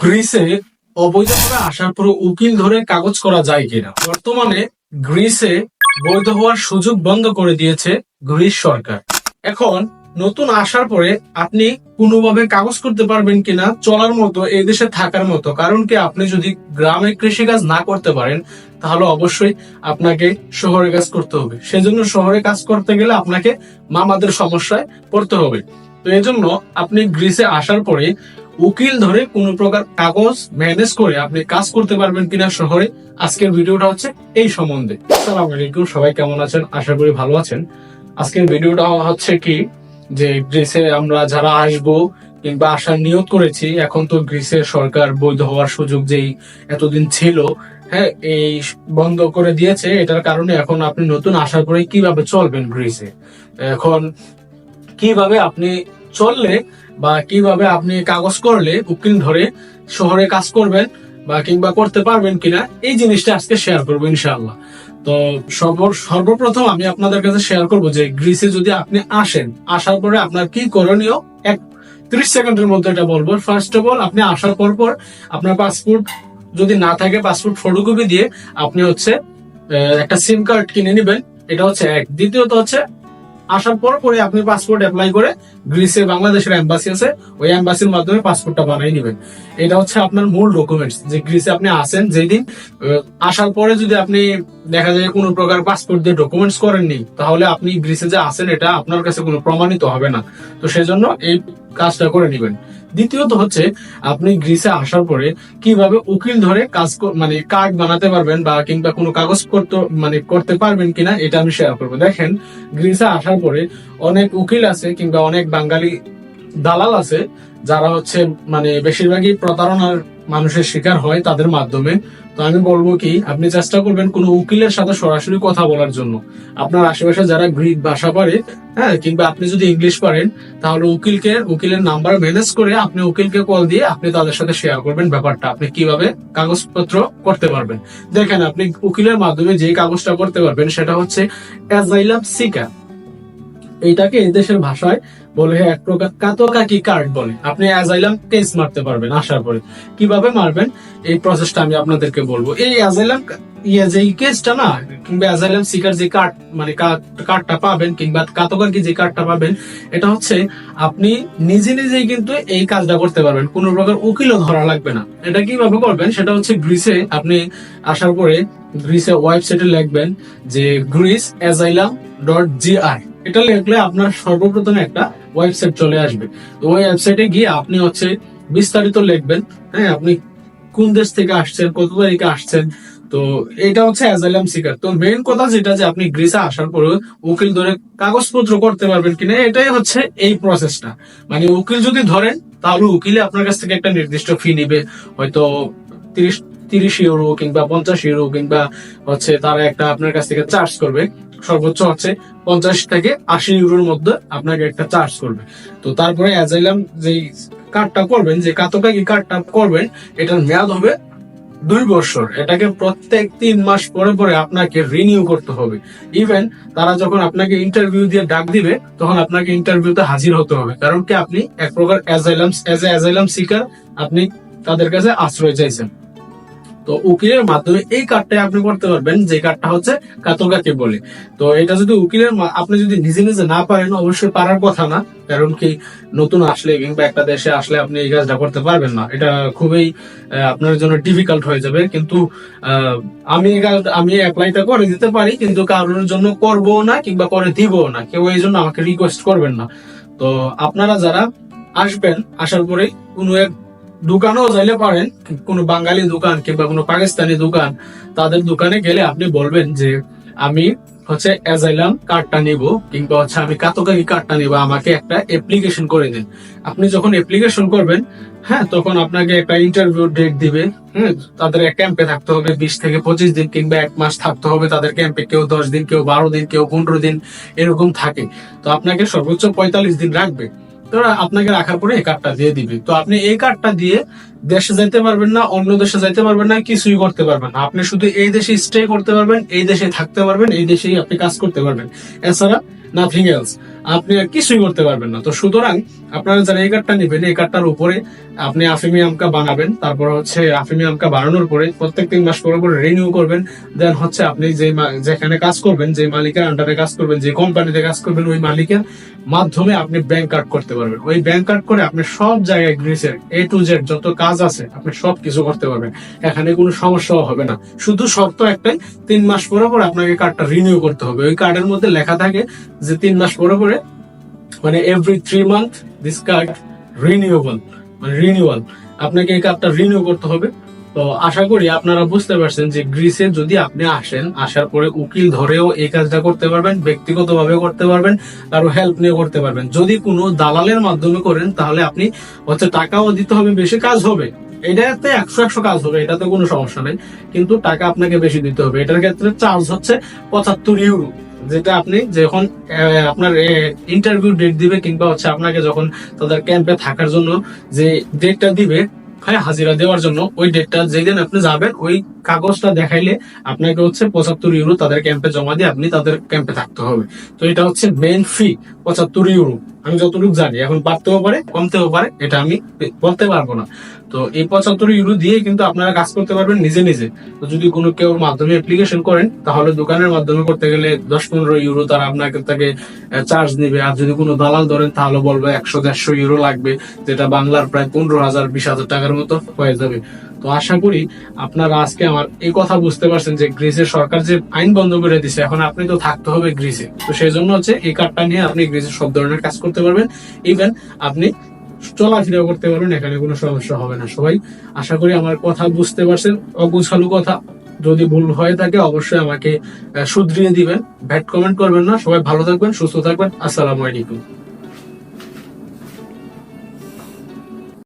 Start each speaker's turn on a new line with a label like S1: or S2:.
S1: গ্রিসে অবৈধভাবে আসার পর উকিল ধরে কাগজ করা যায় কিনা? বর্তমানে গ্রিসে বৈধ হওয়ার সুযোগ বন্ধ করে দিয়েছে গ্রিস সরকার। এখন নতুন আসার পরে আপনি কোনোভাবে কাগজ করতে পারবেন কিনা, চলার মতো, এই দেশে থাকার মতো, কারণ কি আপনি যদি গ্রামে কৃষিকাজ না করতে পারেন, তাহলে অবশ্যই আপনাকে শহরে কাজ করতে হবে। সেজন্য শহরে কাজ করতে গেলে আপনাকে মামাদের সমস্যায় পড়তে হবে। তো এই জন্য আপনি গ্রিসে আসার পরে উকিল ধরে কোন প্রকার কাগজ ম্যানেজ করে আপনি কাজ করতে পারবেন কিনা শহরে। আজকের ভিডিওটা হচ্ছে এই সম্বন্ধে। আসসালামু আলাইকুম, সবাই কেমন আছেন? আশা করি ভালো আছেন। আজকের ভিডিওটা হচ্ছে কি, যে গ্রিসে আমরা যারা আসব কিংবা আসার নিয়োগ করেছি, এখন তো গ্রিসের সরকার বৈধ হওয়ার সুযোগ যেই এতদিন ছিল হ্যাঁ এই বন্ধ করে দিয়েছে, এটার কারণে এখন আপনি নতুন আসার পরে কীভাবে চলবেন গ্রিসে? এখন কীভাবে আপনি চললে বা কীভাবে আপনি কাগজ করলে, উকিল ধরে শহরে কাজ করবেন বা কিংবা করতে পারবেন কিনা, এই জিনিসটা আজকে শেয়ার করব ইনশাআল্লাহ। তো সর্ব- সর্বপ্রথম আমি আপনাদের কাছে শেয়ার করব যে গ্রিসে যদি আপনি আসেন, আসার পরে আপনার কি করণীয়? এক ত্রিশ সেকেন্ডের মধ্যে এটা বলব। ফার্স্ট অফ অল আপনি আসার পর পর আপনার পাসপোর্ট যদি না থাকে পাসপোর্ট ফটোকপি দিয়ে আপনি হচ্ছে একটা সিম কার্ড কিনে নেবেন। এটা হচ্ছে এক। দ্বিতীয়ত হচ্ছে আসার পর পরে আপনি পাসপোর্ট অ্যাপ্লাই করে গ্রিসে বাংলাদেশের এম্বাসি আছে, ওই এম্বাসির মাধ্যমে পাসপোর্টটা বানাই নেবেন। এটা হচ্ছে আপনার মূল ডকুমেন্টস যে গ্রিসে আপনি আসেন যেদিন আসার পরে যদি আপনি দেখা যায় কোনো প্রকার পাসপোর্ট দিয়ে ডকুমেন্টস করেননি, তাহলে আপনি গ্রিসে যে আসেন, এটা আপনার কাছে কোনো প্রমাণিত হবে না। তো সেজন্য এই কাজটা করে নেবেন। দ্বিতীয়ত হচ্ছে, আপনি গ্রিসে আসার পরে কীভাবে উকিল ধরে কাজ মানে কার্ড বানাতে পারবেন বা কিংবা কোনো কাগজ করতে মানে করতে পারবেন কিনা, এটা আমি শেয়ার করব। দেখেন, গ্রিসে আসার পরে অনেক উকিল আছে কিংবা অনেক বাঙালি দালাল আছে যারা হচ্ছে মানে বেশিরভাগই প্রতারণার মানুষের শিকার হয় তাদের মাধ্যমে। তো আমি বলব কি, আপনি চেষ্টা করবেন কোনো উকিলের সাথে সরাসরি কথা বলার জন্য। আপনার আশেপাশে যারা গ্রিক ভাষা পারে হ্যাঁ কিংবা আপনি যদি ইংলিশ পারেন, তাহলে উকিলকে, উকিলের নাম্বার ম্যানেজ করে আপনি উকিলকে কল দিয়ে আপনি তাদের সাথে শেয়ার করবেন ব্যাপারটা। আপনি কীভাবে কাগজপত্র করতে পারবেন? দেখেন, আপনি উকিলের মাধ্যমে যে কাগজটা করতে পারবেন, সেটা হচ্ছে অ্যাজাইলাম সিকা এইটাকে এই দেশের ভাষায় বলে এক প্রকার কাতকাকি কার্ড বলে। আপনি অ্যাজাইলাম কেস মারতে পারবেন আসার পরে। কীভাবে মারবেন? এই প্রসেসটা আমি আপনাদেরকে বলব। এই অ্যাজাইলাম ইয়ে যে কেসটা না, কিংবা অ্যাজাইলাম সিকার যে কার্ড মানে কার্ডটা পাবেন, কিংবা কাতকাকি যে কার্ডটা পাবেন, এটা হচ্ছে আপনি নিজে নিজেই কিন্তু এই কাজটা করতে পারবেন। কোনো প্রকার উকিলও ধরা লাগবে না। এটা কীভাবে করবেন? সেটা হচ্ছে গ্রিসে আপনি আসার পরে গ্রিসে ওয়েবসাইটে লিখবেন যে গ্রিস অ্যাজাইলাম ডট জিআর এটা লিখলে আপনার সর্বপ্রথম একটা ওয়েবসাইট চলে আসবে। তো ওই ওয়েবসাইটে গিয়ে আপনি হচ্ছে বিস্তারিত লিখবেন হ্যাঁ আপনি কোন দেশ থেকে আসছেন, কত তারিখে আসছেন, তো এটা হচ্ছে অ্যাজাইলাম সিকার তো মেইন কথা যেটা যে আপনি গ্রিসে আসার পরে উকিল ধরে কাগজপত্র করতে পারবেন কিনা, এটাই হচ্ছে এই প্রসেসটা মানে উকিল যদি ধরেন, তাহলে উকিলে আপনার কাছ থেকে একটা নির্দিষ্ট ফি নিবে। হয়তো তিরিশ তিরিশ ইউরো কিংবা পঞ্চাশ ইউরো কিংবা হচ্ছে তারা একটা আপনার কাছ থেকে চার্জ করবে। সর্বোচ্চ হচ্ছে পঞ্চাশ থেকে আশি ইউরোর মধ্যে আপনাকে একটা চার্জ করবে। তো তারপরে অ্যাজাইলাম যে কার্ডটা করবেন, যে কাতকাকি কার্ডটা করবেন, এটার মেয়াদ হবে দুই বছর। এটাকে প্রত্যেক তিন মাস পরে পরে আপনাকে রিনিউ করতে হবে। ইভেন তারা যখন আপনাকে ইন্টারভিউ দিয়ে ডাক দিবে, তখন আপনাকে ইন্টারভিউতে হাজির হতে হবে। কারণ কি আপনি এক প্রকার asylum as a asylum seeker আপনি তাদের কাছে আশ্রয় চাইছেন। তো উকিলের মাধ্যমে এই কার্ডটা আপনি করতে পারবেন, যে কার্ডটা হচ্ছে কাতরগাকে বলে। তো এটা যদি উকিলের আপনি যদি নিজে নিজে না পারেন, অবশ্যই পারার কথা না। কারণ কি, নতুন আসলে কিংবা একটা দেশে আসলে আপনি এই কাজটা করতে পারবেন না। এটা খুবই আপনার জন্য ডিফিকাল্ট হয়ে যাবে। কিন্তু আমি আমি অ্যাপ্লাইটা করে দিতে পারি, কিন্তু কারোর জন্য করব না কিংবা করে দিব না। কেউ এই জন্য আমাকে রিকোয়েস্ট করবেন না। তো আপনারা যারা আসবেন, আসার পরে কোনো এক দোকানেও যাইলে পারেন, কোনো বাঙালি দোকান কিংবা কোনো পাকিস্তানি দোকান, তাদের দোকানে গেলে আপনি বলবেন যে, আমি হচ্ছে অ্যাজাইলাম কার্ডটা নিব কিংবা হচ্ছে আমি কাতকাকি কার্ডটা নিব, আমাকে একটা অ্যাপ্লিকেশন করে দিন। আপনি যখন অ্যাপ্লিকেশন করবেন হ্যাঁ তখন আপনাকে একটা ইন্টারভিউ ডেট দিবে হ্যাঁ তাদের এক ক্যাম্পে থাকতে হবে, বিশ থেকে পঁচিশ দিন কিংবা এক মাস থাকতে হবে তাদের ক্যাম্পে কেউ দশ দিন, কেউ বারো দিন, কেউ পনেরো দিন, এরকম থাকে। তো আপনাকে সর্বোচ্চ পঁয়তাল্লিশ দিন রাখবে। আপনাকে রাখার পরে এই কার্ডটা দিয়ে দিবে। তো আপনি এই কার্ডটা দিয়ে দেশে যাইতে পারবেন না, অন্য দেশে যাইতে পারবেন না, কিছুই করতে পারবেন না। আপনি শুধু এই দেশে স্টে করতে পারবেন, এই দেশে থাকতে পারবেন, এই দেশেই আপনি কাজ করতে পারবেন। এছাড়া নাথিং এলস আপনি আর কিছুই করতে পারবেন না। তো সুতরাং আপনারা যারা এই কার্ডটা নেবেন, এই কার্ডটার উপরে আপনি আফিমি আমকা বানাবেন, তারপর হচ্ছে আফিমি আমকা বানানোর পরে প্রত্যেক তিন মাস পরে পরে রিনিউ করবেন। দেন হচ্ছে আপনি যে যেখানে কাজ করবেন যে মালিকের আন্ডারে কাজ করবেন যে কোম্পানিতে কাজ করবেন, ওই মালিকের মাধ্যমে আপনি ব্যাংক কার্ড করতে পারবেন। ওই ব্যাংক কার্ড করে আপনি সব জায়গায় গ্রিসের এ টু জেড যত কাজ আছে, আপনি সব কিছু করতে পারবেন। এখানে কোনো সমস্যাও হবে না। শুধু শর্ত একটাই, তিন মাস পরে পরে আপনাকে কার্ডটা রিনিউ করতে হবে। ওই কার্ডের মধ্যে লেখা থাকে যে তিন মাস পরে পরে মানে every three month this card renewable মানে রিনিউয়াল আপনাকে এই কার্ডটা রিনিউ করতে হবে। তো আশা করি আপনারা বুঝতে পারছেন যে গ্রিসে যদি আপনি আসেন, আসার পরে উকিল ধরেও এই কাজটা করতে পারবেন ব্যক্তিগতভাবে করতে পারবেন, কারও হেল্প নিয়ে করতে পারবেন। যদি কোনো দালালের মাধ্যমে করেন, তাহলে আপনি হচ্ছে টাকাও দিতে হবে, বেশি কাজ হবে। এটাতে একশো একশো কাজ হবে, এটাতে কোনো সমস্যা নেই। কিন্তু টাকা আপনাকে বেশি দিতে হবে। এটার ক্ষেত্রে চার্জ হচ্ছে পঁচাত্তর ইউরো যেটা আপনি যখন আপনার ইন্টারভিউ ডেট দিবে কিংবা হচ্ছে আপনাকে যখন তাদের ক্যাম্পে থাকার জন্য যে ডেটটা দিবে হ্যাঁ হাজিরা দেওয়ার জন্য ওই ডেটটা যেদিন আপনি যাবেন, ওই কাগজটা দেখাইলে আপনাকে হচ্ছে পঁচাত্তর ইউরো তাদের ক্যাম্পে জমা দিয়ে আপনি তাদের ক্যাম্পে থাকতে হবে। তো এটা হচ্ছে মেন ফি পঁচাত্তর ইউরো আমি যতটুকু জানি, এখন বাড়তেও পারে, কমতেও পারে, এটা আমি বলতে পারব না। তো এই পঁচাত্তর ইউরো দিয়ে কিন্তু আপনারা কাজ করতে পারবেন নিজে নিজে। তো যদি কোনো কেউ মাধ্যমে অ্যাপ্লিকেশন করেন, তাহলে দোকানের মাধ্যমে করতে গেলে দশ পনেরো ইউরো তারা আপনাকে তাকে চার্জ নিবে আর যদি কোনো দালাল ধরেন, তাহলে বলবে একশো দেড়শো ইউরো লাগবে, যেটা বাংলার প্রায় পনেরো হাজার, বিশ হাজার টাকার মতো হয়ে যাবে। তো আশা করি আপনারা আজকে আমার এই কথা বুঝতে পারছেন যে গ্রিসের সরকার যে আইন বন্ধ করে দিছে, এখন আপনি তো থাকতে হবে গ্রিসে। তো সেই জন্য হচ্ছে এই কার্ডটা নিয়ে আপনি গ্রিসের সব ধরনের কাজ করতে পারবেন। ইভেন আপনি চলাফেরা করতে পারবেন, এখানে কোনো সমস্যা হবে না। সবাই আশা করি আমার কথা বুঝতে পারছেন। অগুছালু কথা যদি ভুল হয়ে থাকে, অবশ্যই আমাকে শুধরিয়ে দিবেন। ব্যাড কমেন্ট করবেন না। সবাই ভালো থাকবেন, সুস্থ থাকবেন। আসসালামু আলাইকুম।